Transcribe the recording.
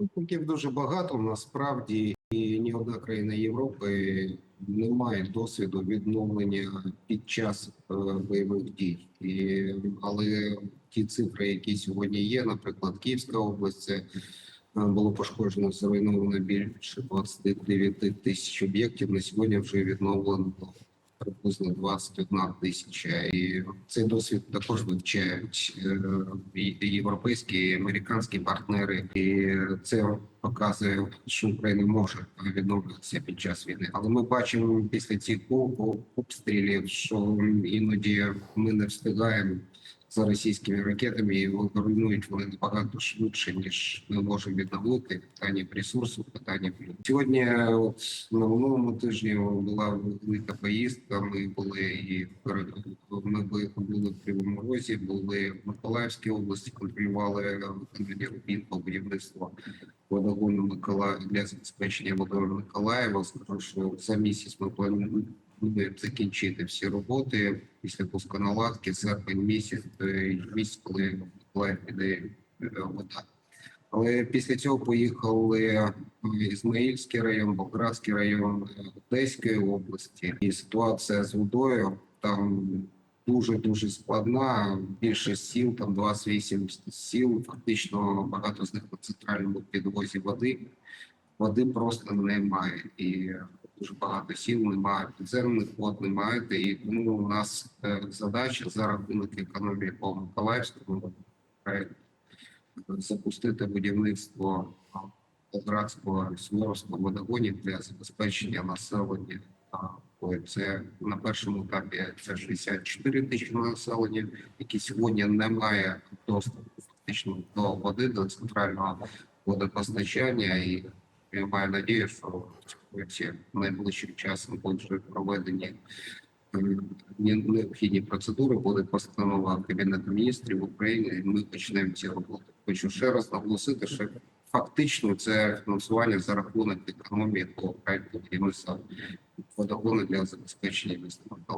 Викликів дуже багато насправді, і ні одна країна Європи не має досвіду відновлення під час е, бойових дій. І, але ті цифри, які сьогодні є, наприклад, Київська область, це е, було пошкоджено, зруйновано більше 29 тисяч об'єктів. На сьогодні вже відновлено приблизно 21 тисяча. І цей досвід також вивчають е, європейські і американські партнери, і це показує, що Україна може відновлюватися під час війни. Але ми бачимо після цих обстрілів, що іноді ми не встигаємо за російськими ракетами, і руйнують вони набагато швидше, ніж ми можемо відновити питання ресурсу, питання. Сьогодні, от на минулому тижні була велика поїздка. Ми були і ми були в Кривому Розі, були в Миколаївській області, контролювали виконання робіт по будівництву водогону Миколаїв для забезпечення водою Миколаєва. Скажу, що за місяць ми плануємо закінчити всі роботи після пусконаладки, серпень місяць, е, місяць, коли піде е, вода. Але після цього поїхали в Ізмаїльський район, Болградський район е, Одеської області. І ситуація з водою там дуже дуже складна. Більше сіл, там 28 сіл. Фактично багато з них на центральному підвозі води. Води просто немає. І дуже багато сіл немає, підземних вод немає. І тому у нас е, задача за рахунок економії по Миколаївському проекту запустити будівництво Болградського Сморовського водогонів для забезпечення населення. Це на першому етапі це 64 тисячі населення, які сьогодні не має доступу фактично до води, до центрального водопостачання. І я маю надію, що найближчим часом будуть проведені ем, необхідні процедури, буде постанова Кабінету міністрів України, і ми почнемо ці роботи. Хочу ще раз наголосити, що фактично це фінансування за рахунок економії по проекту будівництва водогону для забезпечення міста Миколаїв.